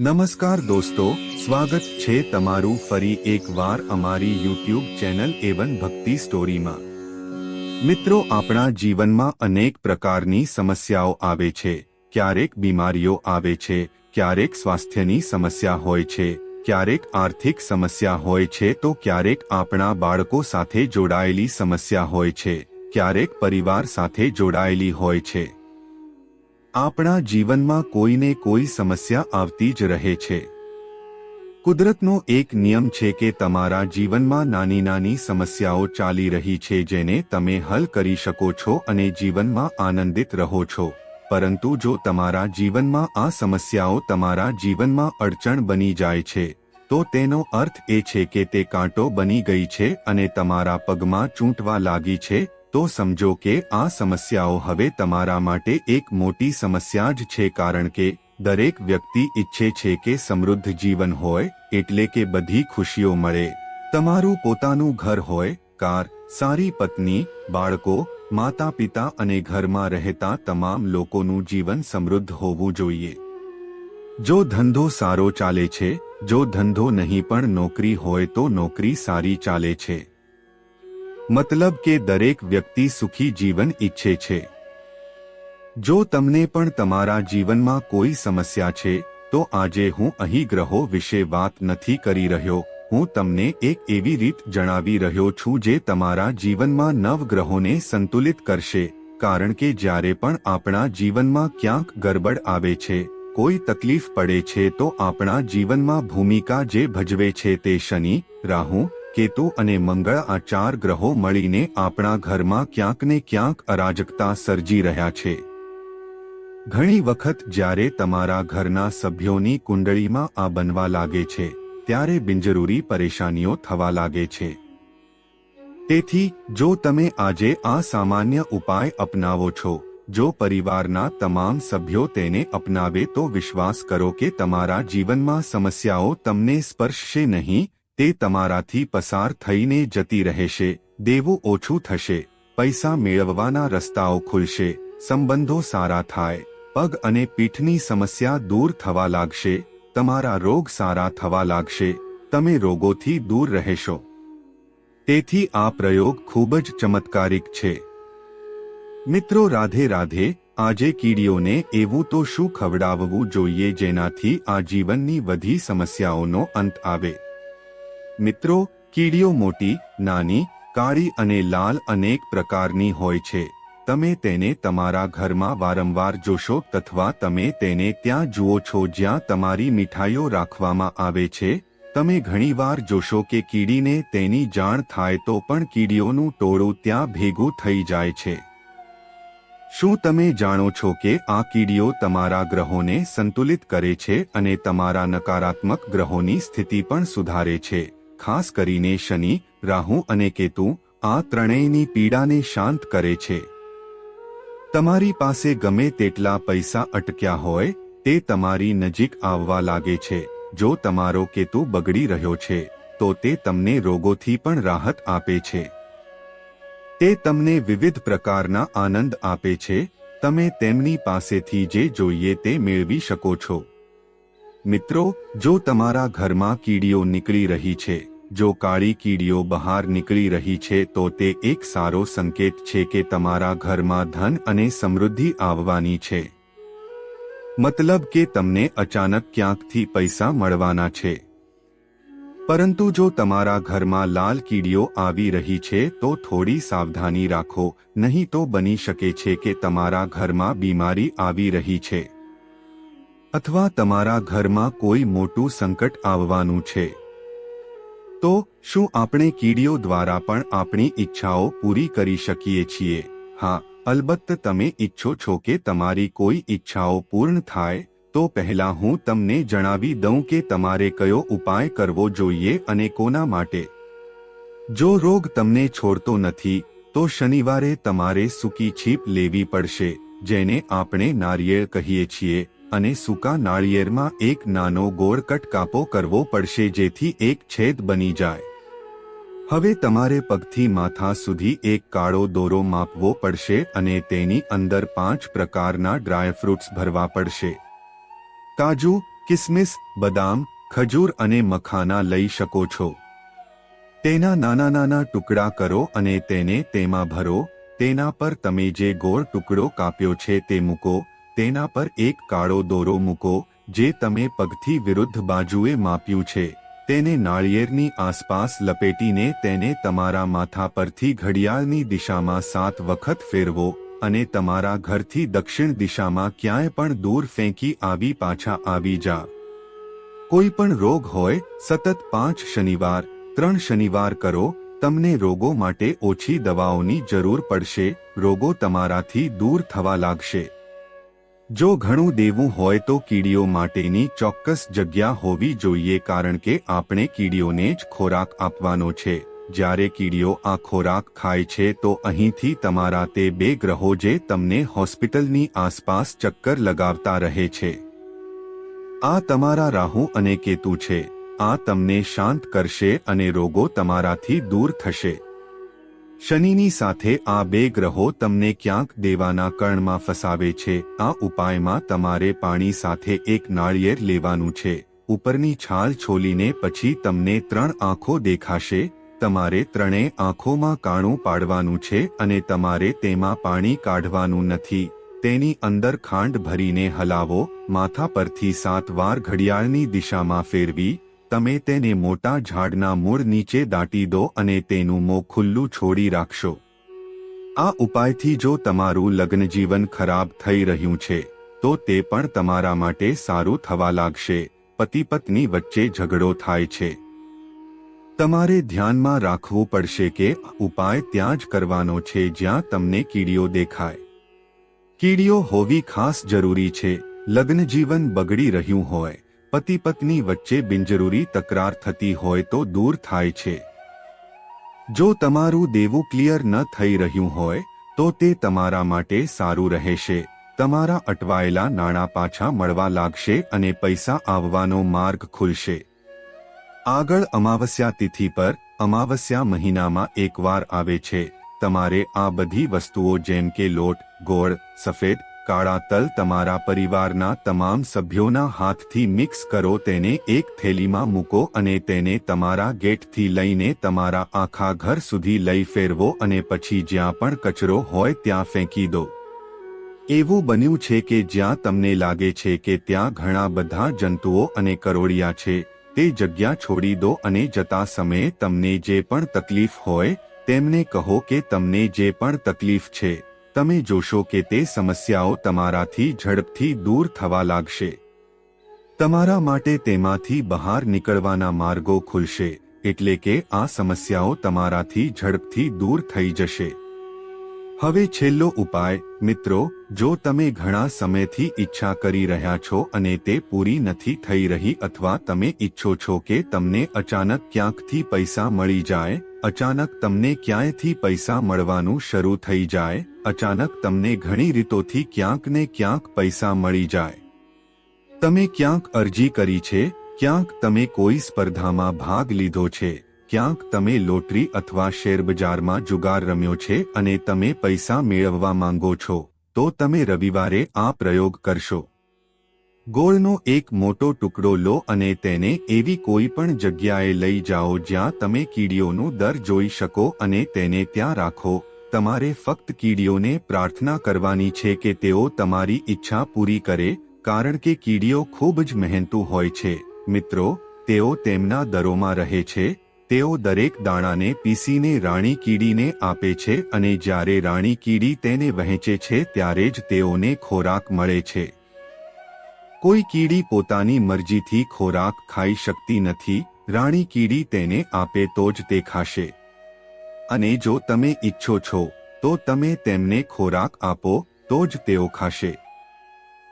નમસ્કાર દોસ્તો, સ્વાગત છે તમારું ફરી એકવાર અમારી યુટ્યુબ ચેનલ એવન ભક્તિ સ્ટોરીમાં. મિત્રો, આપણા જીવનમાં અનેક પ્રકારની સમસ્યાઓ આવે છે. ક્યારેક બીમારીઓ આવે છે, ક્યારેક સ્વાસ્થ્યની સમસ્યા હોય છે, ક્યારેક આર્થિક સમસ્યા હોય છે તો ક્યારેક આપણા બાળકો સાથે જોડાયેલી સમસ્યા હોય છે, ક્યારેક પરિવાર સાથે જોડાયેલી હોય છે. આપણા જીવનમાં કોઈને કોઈ સમસ્યા આવતી જ રહે છે. કુદરતનો એક નિયમ છે કે તમારા જીવનમાં નાની નાની સમસ્યાઓ ચાલી રહી છે જેને તમે હલ કરી શકો છો અને જીવનમાં આનંદિત રહો છો. પરંતુ જો તમારા જીવનમાં આ સમસ્યાઓ તમારા જીવનમાં અડચણ બની જાય છે, તો તેનો અર્થ એ છે કે તે કાંટો બની ગઈ છે અને તમારા પગમાં ચૂંટવા લાગી છે તો સમજો કે આ સમસ્યાઓ હવે તમારા માટે એક મોટી સમસ્યા જ છે કારણ કે દરેક વ્યક્તિ ઈચ્છે છે કે સમૃદ્ધ જીવન હોય એટલે કે બધી ખુશીઓ મળે. તમારું પોતાનું ઘર હોય, કાર, સારી પત્ની, બાળકો માતા પિતા અને ઘરમાં રહેતા તમામ લોકોનું જીવન સમૃદ્ધ હોવું જોઈએ. જો ધંધો સારો ચાલે છે, જો ધંધો નહીં પણ નોકરી હોય તો નોકરી સારી ચાલે છે. મતલબ કે દરેક વ્યક્તિ સુખી જીવન ઈચ્છે છે. જો તમને પણ તમારા જીવનમાં કોઈ સમસ્યા છે, તો આજે હું અહીં ગ્રહો વિશે વાત નથી કરી રહ્યો. હું તમને એક એવી રીત જણાવી રહ્યો છું જે તમારા જીવનમાં નવગ્રહોને સંતુલિત કરશે, કારણ કે જ્યારે પણ આપણા જીવનમાં ક્યાંક ગરબડ આવે છે, કોઈ તકલીફ પડે છે તો આપણા જીવનમાં ભૂમિકા જે ભજવે છે તે શનિ, રાહુ કેતુ અને મંગળ આ ચાર ગ્રહો મળીને આપણા ઘરમાં ક્યાંક ને ક્યાંક અરાજકતા સર્જી રહ્યા છે. ઘણી વખત જ્યારે તમારા ઘરના સભ્યોની કુંડળીમાં આ બનવા લાગે છે, ત્યારે બિનજરૂરી પરેશાનીઓ થવા લાગે છે. તેથી, જો તમે આજે આ સામાન્ય ઉપાય અપનાવો છો, જો પરિવારના તમામ સભ્યો તેને અપનાવે તો વિશ્વાસ કરો કે તમારા જીવનમાં સમસ્યાઓ તમને સ્પર્શશે નહીં તે તમારાથી પસાર થઈને જતી રહેશે, દેવું ઓછું થશે, પૈસા મેળવવાના રસ્તાઓ ખુલશે, સંબંધો સારા થાય, પગ અને પીઠની સમસ્યા દૂર થવા લાગશે, તમારા રોગ સારા થવા લાગશે, તમે રોગોથી દૂર રહેશો. તેથી આ પ્રયોગ ખૂબ જ ચમત્કારિક છે. મિત્રો રાધે રાધે, આજે કીડીઓને એવું તો શું ખવડાવવું જોઈએ જેનાથી આ જીવનની બધી સમસ્યાઓનો અંત આવે? મિત્રો, કીડીઓ મોટી, નાની, કાળી અને લાલ અનેક પ્રકારની હોય છે. તમે તેને તમારા ઘરમાં વારંવાર જોશો અથવા તમે તેને ત્યાં જુઓ છો જ્યાં તમારી મીઠાઈઓ રાખવામાં આવે છે. તમે ઘણીવાર જોશો કે કીડીને તેની જાણ થાય તો પણ કીડીઓનું ટોળું ત્યાં ભેગું થઈ જાય છે. શું તમે જાણો છો કે આ કીડીઓ તમારા ગ્રહોને સંતુલિત કરે છે અને તમારા નકારાત્મક ગ્રહોની સ્થિતિ પણ સુધારે છે? ખાસ કરીને શનિ, રાહુ અને કેતુ આ ત્રણેયની પીડાને શાંત કરે છે. તમારી પાસે ગમે તેટલા પૈસા અટક્યા હોય, તે તમારી નજીક આવવા લાગે છે. જો તમારો કેતુ બગડી રહ્યો છે, તો તે તમને રોગોથી પણ રાહત આપે છે. તે તમને વિવિધ પ્રકારના આનંદ આપે છે. તમે તેમની પાસેથી જે જોઈએ તે મેળવી શકો છો. મિત્રો, જો તમારા ઘરમાં કીડીઓ નીકળી રહી છે જો કાળી કીડીઓ બહાર નીકળી રહી છે તો તે એક સારો સંકેત છે કે તમારા ઘરમાં ધન અને સમૃદ્ધિ આવવાની છે. મતલબ કે તમને અચાનક ક્યાંકથી પૈસા મળવાના છે. પરંતુ જો તમારા ઘરમાં લાલ કીડીઓ આવી રહી છે તો થોડી સાવધાની રાખો, નહીં તો બની શકે છે કે તમારા ઘરમાં બીમારી આવી રહી છે. અથવા તમારા ઘરમાં કોઈ મોટું સંકટ આવવાનું છે. તો શું આપણે કીડીઓ દ્વારા પણ આપણી ઈચ્છાઓ પૂરી કરી શકીએ છીએ? હા, અલબત્ત તમે ઈચ્છો છો કે તમારી કોઈ ઈચ્છાઓ પૂર્ણ થાય, તો પહેલા હું તમને જણાવી દઉં કે તમારે કયો ઉપાય કરવો જોઈએ અને કોના માટે. જો રોગ તમને છોડતો નથી, તો શનિવારે તમારે સૂકી છીપ લેવી પડશે, જેને આપણે નારિયેળ કહીએ છીએ અને સૂકા નાળિયેરમાં એક નાનો ગોળ કટ કાપો કરવો પડશે જેથી એક છેદ બની જાય. હવે તમારે પગથી માથા સુધી એક કાળો દોરો માપવો પડશે અને તેની અંદર પાંચ પ્રકારના ડ્રાયફ્રૂટ્સ ભરવા પડશે. કાજુ, કિસમિસ, બદામ, ખજૂર અને મખાના લઈ શકો છો. તેના નાના નાના ટુકડા કરો અને તેને તેમાં ભરો. તેના પર તમે જે ગોળ ટુકડો કાપ્યો છે તે મૂકો. તેના પર એક કાળો દોરો મૂકો, જે તમે પગથી વિરુદ્ધ બાજુએ માપ્યું છે. તેને નાળિયેરની આસપાસ લપેટીને તેને તમારા માથા પરથી ઘડિયાળની દિશામાં સાત વખત ફેરવો અને તમારા ઘરથી દક્ષિણ દિશામાં ક્યાંય પણ દૂર ફેંકી આવી પાછા આવી જા. કોઈ પણ રોગ હોય, સતત પાંચ શનિવાર, ત્રણ શનિવાર કરો, તમને રોગો માટે ઓછી દવાઓની જરૂર પડશે, રોગો તમારાથી દૂર થવા લાગશે. જો ઘણું દેવું હોય તો કીડીઓ માટેની ચોક્કસ જગ્યા હોવી જોઈએ કારણ કે આપણે કીડીઓને જ ખોરાક આપવાનો છે. જ્યારે કીડીઓ આ ખોરાક ખાય છે તો અહીંથી તમારા તે બે ગ્રહો જે તમને હોસ્પિટલની આસપાસ ચક્કર લગાવતા રહે છે. આ તમારા રાહુ અને કેતુ છે. આ તમને શાંત કરશે અને રોગો તમારાથી દૂર થશે. શનિની સાથે આ બે ગ્રહો તમને ક્યાંક દેવાના કર્ણમાં ફસાવે છે. આ ઉપાયમાં તમારે પાણી સાથે એક નાળિયેર લેવાનું છે. ઉપરની છાલ છોલીને પછી તમને ત્રણ આંખો દેખાશે. તમારે ત્રણેય આંખોમાં કાણું પાડવાનું છે અને તમારે તેમાં પાણી કાઢવાનું નથી. તેની અંદર ખાંડ ભરીને હલાવો. માથા પરથી સાત વાર ઘડિયાળની દિશામાં ફેરવી. તમે તેને મોટા ઝાડના મૂળ નીચે દાટી દો અને તેનું મોં ખુલ્લું છોડી રાખશો. આ ઉપાયથી જો તમારું લગ્ન જીવન ખરાબ થઈ રહ્યું છે, તો તે પણ તમારા માટે સારું થવા લાગશે પતિ પત્ની વચ્ચે ઝઘડો થાય છે. તમારે ધ્યાનમાં રાખવું પડશે કે ઉપાય ત્યાં જ કરવાનો છે જ્યાં તમને કીડીઓ દેખાય. કીડીઓ હોવી ખાસ જરૂરી છે લગ્ન જીવન બગડી રહ્યું હોય. પતિ પત્ની વચ્ચે બિનજરૂરી તકરાર થતી હોય તો દૂર થાય છે. જો તમારું દેવું ક્લિયર ન થઈ રહ્યું હોય, તો તે તમારા માટે સારું રહેશે. તમારા અટવાયેલા નાણાં પાછા મળવા લાગશે અને પૈસા આવવાનો માર્ગ ખુલશે. આગળ અમાવસ્યા તિથિ પર, અમાવસ્યા મહિનામાં એકવાર આવે છે. તમારે આ બધી વસ્તુઓ જેમ કે લોટ, ગોળ, સફેદ કાળા તલ તમારા પરિવારના તમામ સભ્યોના હાથથી મિક્સ કરો, તેને એક થેલીમાં મૂકો અને તેને તમારા ગેટથી લઈને તમારા આખા ઘર સુધી લઈ ફેરવો અને પછી જ્યાં પણ કચરો હોય ત્યાં ફેંકી દો. એવું બન્યું છે કે જ્યાં તમને લાગે છે કે ત્યાં ઘણા બધા જંતુઓ અને કરોડિયા છે, તે જગ્યા છોડી દો અને જતા સમયે તમને જે પણ તકલીફ હોય, તેમને કહો કે તમને જે પણ તકલીફ છે. તમે જોશો કે તે સમસ્યાઓ તમારાથી ઝડપથી દૂર થવા લાગશે. તમારા માટે તેમાંથી બહાર નીકળવાના માર્ગો ખુલશે, એટલે કે આ સમસ્યાઓ તમારાથી ઝડપથી દૂર થઈ જશે. હવે છેલ્લો ઉપાય, મિત્રો, જો તમે ઘણા સમયથી ઈચ્છા કરી રહ્યા છો અને તે પૂરી નથી થઈ રહી અથવા તમે ઈચ્છો છો કે તમને અચાનક ક્યાંકથી પૈસા મળી જાય, અચાનક તમને ક્યાંયથી પૈસા મળવાનું શરૂ થઈ જાય, અચાનક તમને ઘણી રીતોથી ક્યાંક ને ક્યાંક પૈસા મળી જાય. તમે ક્યાંક અરજી કરી છે, ક્યાંક તમે કોઈ સ્પર્ધામાં ભાગ લીધો છે. ક્યાંક તમે લોટરી અથવા શેરબજારમાં જુગાર રમ્યો છે અને તમે પૈસા મેળવવા માંગો છો, તો તમે રવિવારે આ પ્રયોગ કરશો. ગોળનો એક મોટો ટુકડો લો અને તેને એવી કોઈ પણ જગ્યાએ લઈ જાઓ જ્યાં તમે કીડીઓનું દર જોઈ શકો અને તેને ત્યાં રાખો. તમારે ફક્ત કીડીઓને પ્રાર્થના કરવાની છે કે તેઓ તમારી ઈચ્છા પૂરી કરે, કારણ કે કીડીઓ ખૂબ જ મહેનતુ હોય છે. મિત્રો, તેઓ તેમના દરોમાં રહે છે તેઓ દરેક દાણાને પીસીને રાણી કીડીને આપે છે અને જ્યારે રાણી કીડી તેને વહેંચે છે ત્યારે જ તેઓને ખોરાક મળે છે. કોઈ કીડી પોતાની મરજીથી ખોરાક ખાઈ શકતી નથી, રાણી કીડી તેને આપે તો જ તે ખાશે. અને જો તમે ઈચ્છો છો, તો તમે તેમને ખોરાક આપો, તો જ તેઓ ખાશે.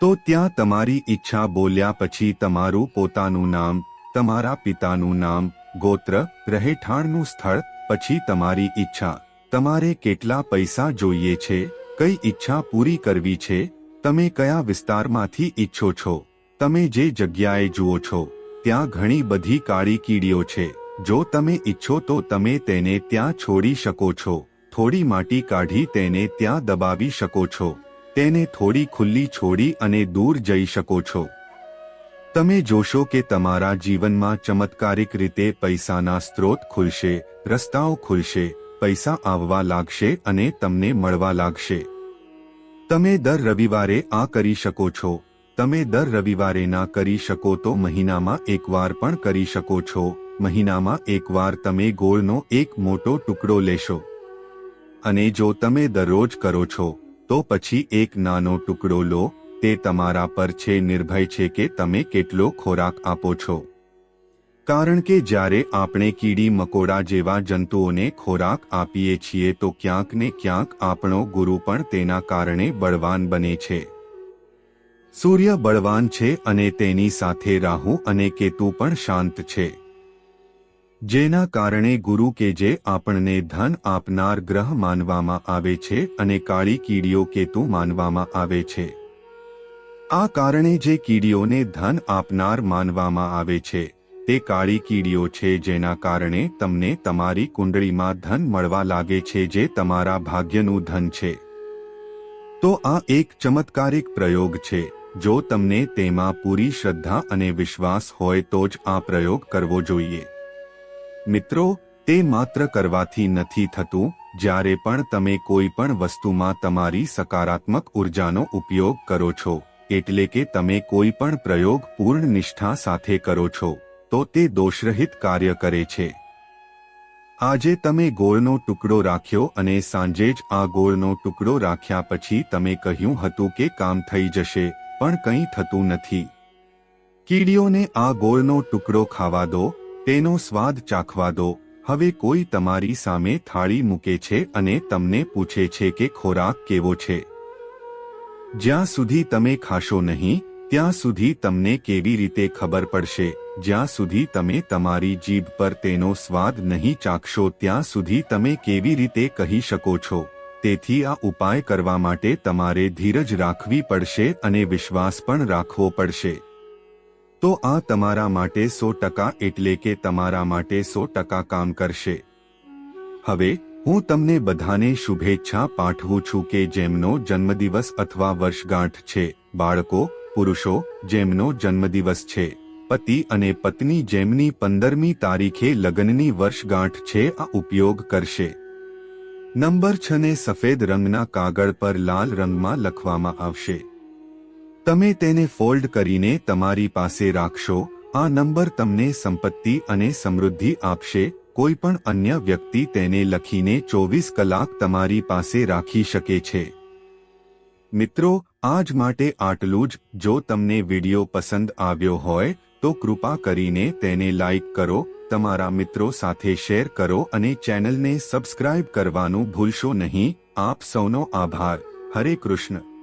તો ત્યાં તમારી ઈચ્છા બોલ્યા પછી તમારું પોતાનું નામ, તમારા પિતાનું નામ ગોત્ર રહેઠાણનું સ્થળ, પછી તમારી ઈચ્છા. તમારે કેટલા પૈસા જોઈએ છે, કઈ ઈચ્છા પૂરી કરવી છે, તમે કયા વિસ્તારમાંથી ઈચ્છો છો, તમે જે જગ્યાએ જુઓ છો, ત્યાં ઘણી બધી કાળી કીડીઓ છે. જો તમે ઈચ્છો તો તમે તેને ત્યાં છોડી શકો છો, થોડી માટી કાઢી તેને ત્યાં દબાવી શકો છો, તેને થોડી ખુલ્લી છોડી અને દૂર જઈ શકો છો. તમે જોશો કે તમારા જીવનમાં ચમત્કારિક રીતે પૈસાના સ્ત્રોત ખુલશે, રસ્તાઓ ખુલશે, પૈસા આવવા લાગશે અને તમને મળવા લાગશે. તમે દર રવિવારે આ કરી શકો છો. તમે દર રવિવારે ના કરી શકો તો મહિનામાં એકવાર પણ કરી શકો છો. મહિનામાં એકવાર તમે ગોળનો એક મોટો ટુકડો લેશો. અને જો તમે દરરોજ કરો છો, તો પછી એક નાનો ટુકડો લો તે તમારા પર છે, નિર્ભય છે કે તમે કેટલો ખોરાક આપો છો. કારણ કે જ્યારે આપણે કીડી મકોડા જેવા જંતુઓને ખોરાક આપીએ છીએ તો ક્યાંક ને ક્યાંક આપણો ગુરુ પણ તેના કારણે બળવાન બને છે. સૂર્ય બળવાન છે અને તેની સાથે રાહુ અને કેતુ પણ શાંત છે. જેના કારણે ગુરુ કે જે આપણને ધન આપનાર ગ્રહ માનવામાં આવે છે અને કાળી કીડીઓ કેતુ માનવામાં આવે છે. આ કારણે જે કીડીઓને ધન આપનાર માનવામાં આવે છે, તે કાળી કીડીઓ છે જેના કારણે તમને તમારી કુંડળીમાં ધન મળવા લાગે છે જે તમારા ભાગ્યનું ધન છે. તો આ એક ચમત્કારિક પ્રયોગ છે, જો તમને તેમાં પૂરી શ્રદ્ધા અને વિશ્વાસ હોય તો જ આ પ્રયોગ કરવો જોઈએ. મિત્રો, તે માત્ર કરવાથી નથી થતું, જ્યારે પણ તમે કોઈ પણ વસ્તુમાં તમારી સકારાત્મક ઉર્જાનો ઉપયોગ કરો છો. એટલે કે તમે કોઈ પણ પ્રયોગ પૂર્ણ નિષ્ઠા સાથે કરો છો, તો તે દોષરહિત કાર્ય કરે છે. આજે તમે ગોળનો ટુકડો રાખ્યો અને સાંજે જ આ ગોળનો ટુકડો રાખ્યા પછી તમે કહ્યું હતું કે કામ થઈ જશે, પણ કંઈ થતું નથી. કીડીઓને આ ગોળનો ટુકડો ખાવા દો, તેનો સ્વાદ ચાખવા દો, હવે કોઈ તમારી સામે થાળી મૂકે છે અને તમને પૂછે છે કે ખોરાક કેવો છે. જ્યાં સુધી તમે ખાશો નહીં, ત્યાં સુધી તમને કેવી રીતે ખબર પડશે? જ્યાં સુધી તમે તમારી જીભ પર તેનો સ્વાદ નહીં ચાખશો, ત્યાં સુધી તમે કેવી રીતે કહી શકો છો? તેથી આ ઉપાય કરવા માટે તમારે ધીરજ રાખવી પડશે અને વિશ્વાસ પણ રાખવો પડશે. તો આ તમારા માટે સો ટકા એટલે કે તમારા માટે સો ટકા કામ કરશે. હવે હું તમને બધાને શુભેચ્છા પાઠવું છું કે જેમનો જન્મદિવસ અથવા વર્ષગાંઠ છે, બાળકો, પુરુષો, જેમનો જન્મદિવસ છે, પતિ અને પત્ની જેમની પંદરમી તારીખે લગ્નની વર્ષગાંઠ છે, આ ઉપયોગ કરશે. નંબર છને સફેદ રંગના કાગળ પર લાલ રંગમાં લખવામાં આવશે. તમે તેને ફોલ્ડ કરીને તમારી પાસે રાખશો, આ નંબર તમને સંપત્તિ અને સમૃદ્ધિ આપશે કોઈ પણ અન્ય વ્યક્તિ તેને લખીને ચોવીસ કલાક તમારી પાસે રાખી શકે છે. મિત્રો, આજ માટે આટલું જ. જો તમને વિડિયો પસંદ આવ્યો હોય, તો કૃપા કરીને તેને લાઇક કરો, તમારા મિત્રો સાથે શેર કરો અને ચેનલને સબસ્ક્રાઇબ કરવાનું ભૂલશો નહીં. આપ સૌનો આભાર. હરે કૃષ્ણ.